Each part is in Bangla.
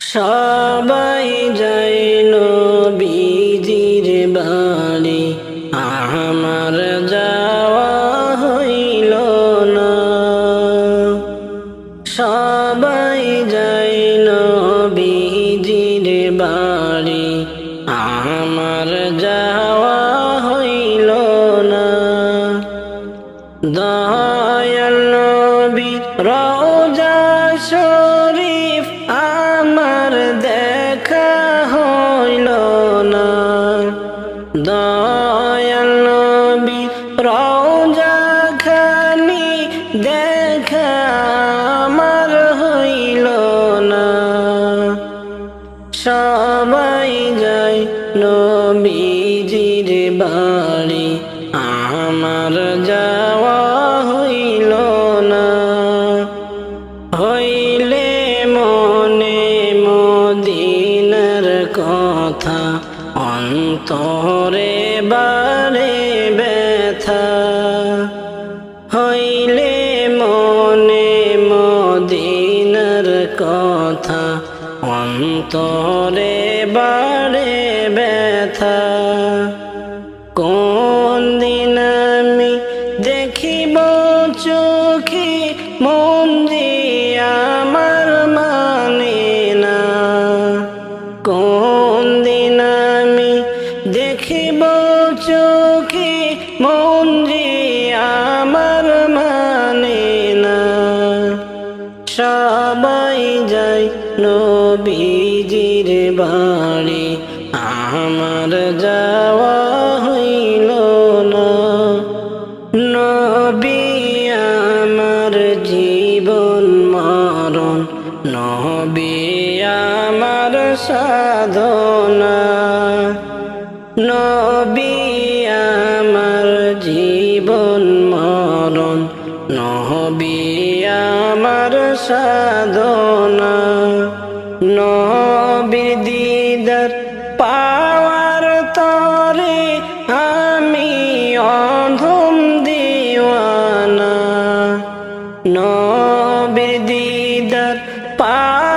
সবাই যাই নবীজির বাড়ি আমার যাওয়া হইল না। সবাই যাই নবীজির বাড়ি আমার যাওয়া হইল না। দয়াল নবী রওজা সবাই যায় নবীজির বাড়ি। আমার যাওয়া হইল না। হইলে মনে মদিনার কথা অন্তরে বারে ব্যথা অন্তরে বাড়ে ব্যথা। কোন দিন আমি দেখিব চোখে মন নবীজির বাড়ি আমার যাওয়া হইল না। নবী আমার জীবন মরণ, নবী আমার সাধনা। নবী আমার জীবন মরণ নহবী আমার সাধনা। Ah.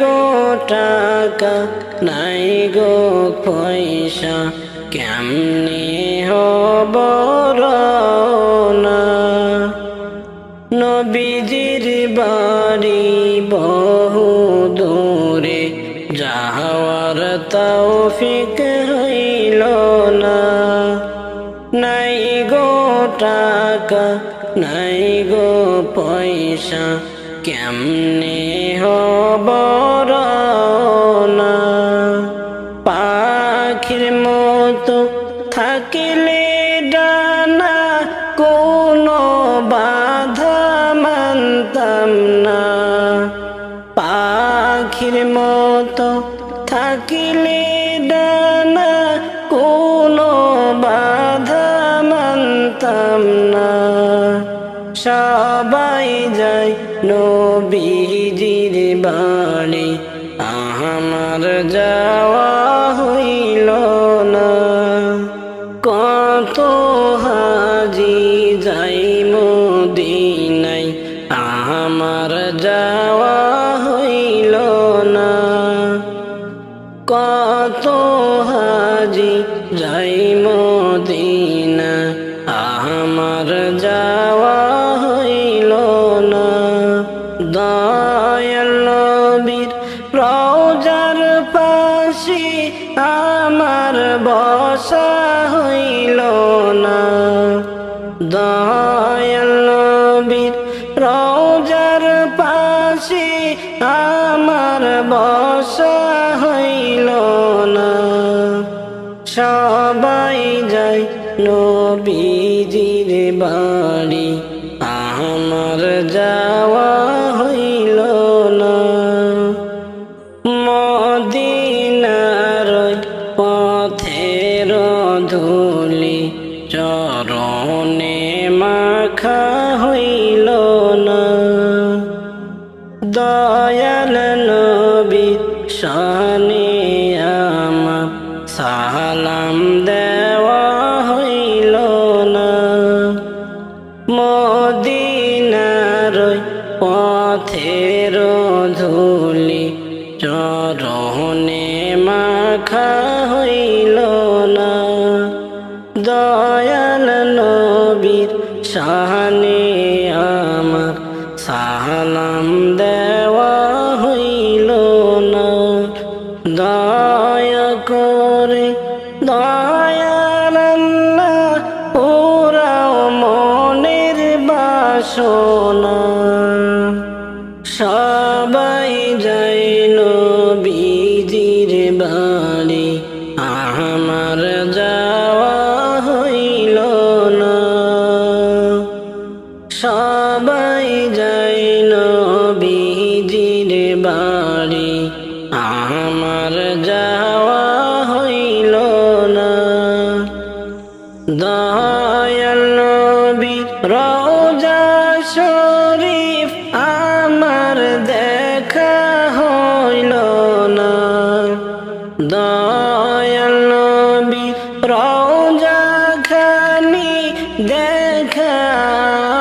গো টাকা, নাই গো পয়সা, কেমনি হব নবীজির বাড়ি বহু দূরে, যাওয়ার তৌফিক হইল না। নাই গো টাকা, নাই গো পয়সা কেমনে হব না পাখির মতো থাকিলে ডানা কোনো বাধা মানতাম না। পাখির মতো থাকিলে কত হাজি। হইল না। সবাই যায় নবীজির বাড়ি। আমার যাওয়া হইল না। মদিনার পথের ধুলি চরণে মাখা হইল না। নবী আমার সালাম দেওয়া হইল না। মদিনার পথের ধুলি চরণে মাখা হইল না। দয়াল নবীর শানে আল্লাহ ওরাও মনের বাসনা। সবাই যাই নবীজির বাড়ি আমার যাওয়া হইল না। সবাই যাই নবীজির দেখা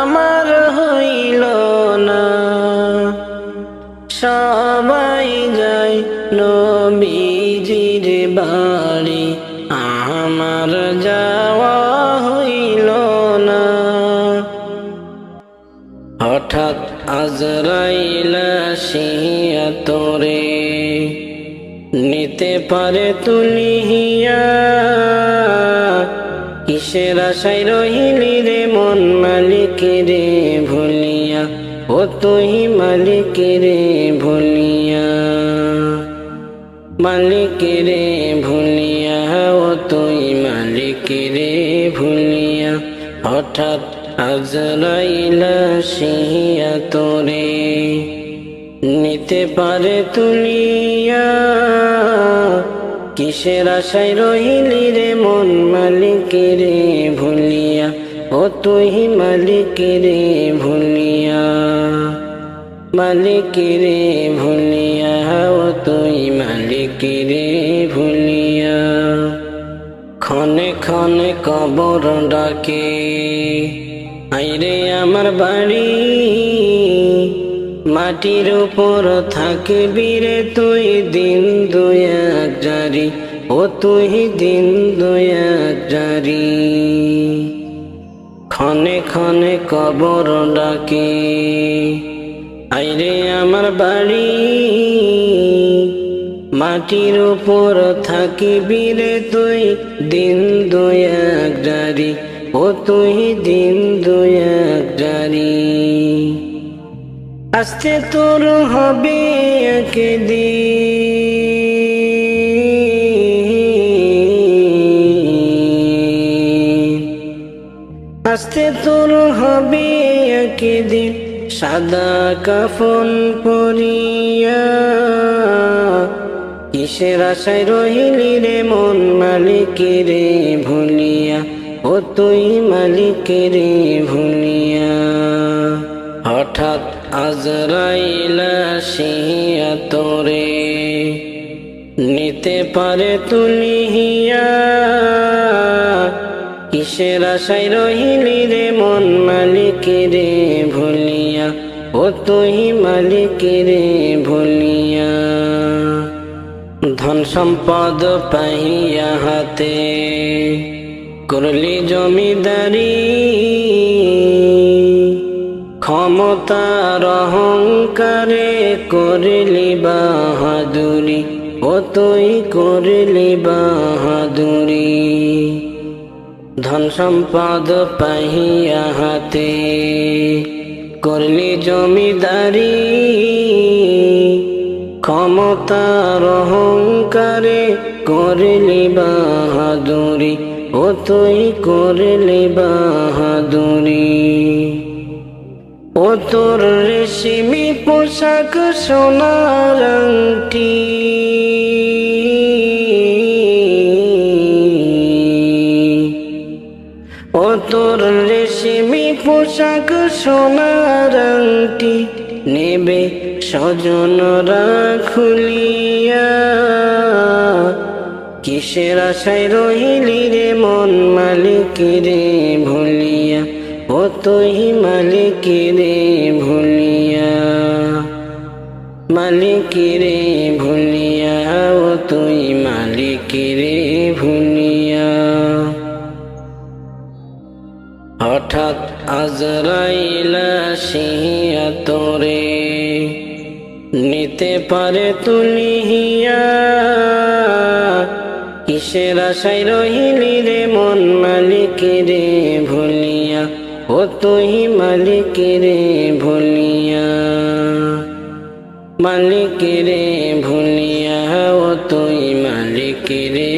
আমার হইল সবাই নবীজির বাড়ি আমার যাওয়া হইল না। হঠাৎ আজরাইল শিয়া তোরে নিতে পারে তুলিহিয়া কিসের আশায় রহিলি রে মন মালিক রে ভুলিয়া? ও তুই মালিক রে ভুলিয়া। মালিক রে ভুলিয়া, ও তুই মালিক রে ভুলিয়া। হঠাৎ আজরাইলা শিয়া তোরে। নিতে পারে তুলিয়া কিসের আশায় রহিলি রে মন মালিক রে ভুলিয়া? ও তুই মালিক রে ভুলিয়া। মালিক রে ভুলিয়া, ও তুই মালিক রে ভুলিয়া। ক্ষণে ক্ষণে কবর ডাকে, আইরে আমার বাড়ি। মাটির উপর থাকবি রে তুই দিন দুয়াক জারি। ও তুই দিন দুয়াক জারি। ক্ষণে ক্ষণে কবর ডাকে। আইরে আমার বাড়ি, মাটির উপর থাকিবি রে তুই দিন দুয়াক জারি। ও তুই দিন দুয়াক জারি। আস্তে তোর হবে একদিন। আস্তে তোর হবে একদিন সাদা কাফন পরিয়া। কিসের আশায় রহিলি রে মন মালিক রে ভুলিয়া? ও তুই মালিক রে ভুলিয়া। হঠাৎ আজরাইলা তোরে, নিতে পারে তুলিহিয়া। কিসের আশায় রহিলি রে মন মালিক রে ভুলিয়া? ও তুই মালিক রে ভুলিয়া। ধন সম্পদ পাইয়া হাতে, করলি জমিদারি। ক্ষমতার অহংকারে করলি বাহাদুরি ও তুই করলি বাহাদুরি। ধন সম্পদ পাহিয়া হাতে, করলি জমিদারি। ক্ষমতার অহংকারে করলি বাহাদুরি ও তুই করলি বাহাদুরি। ও তোর রেশমি পোশাক সোনার ও তোর রেশমি পোশাক সোনার নেবে স্বজনরা খুলিয়া কিসের আশায় রহিলি রে মন মালিক রে ভুলিয়া? ও তুই মালিক ভুলিয়া মালিক রে ভুলিয়া, ও তুই মালিক রে ভুলিয়া। হঠাৎ আজরাইলা শিয়া তোরে নিতে পারে তুলিয়া কিসের আশায় রহিলি রে মন মালিক রে ভুলিয়া? ও তুই মালিক রে ভুলিয়া মালিক রে ভুলিয়া ও তুই মালিক রে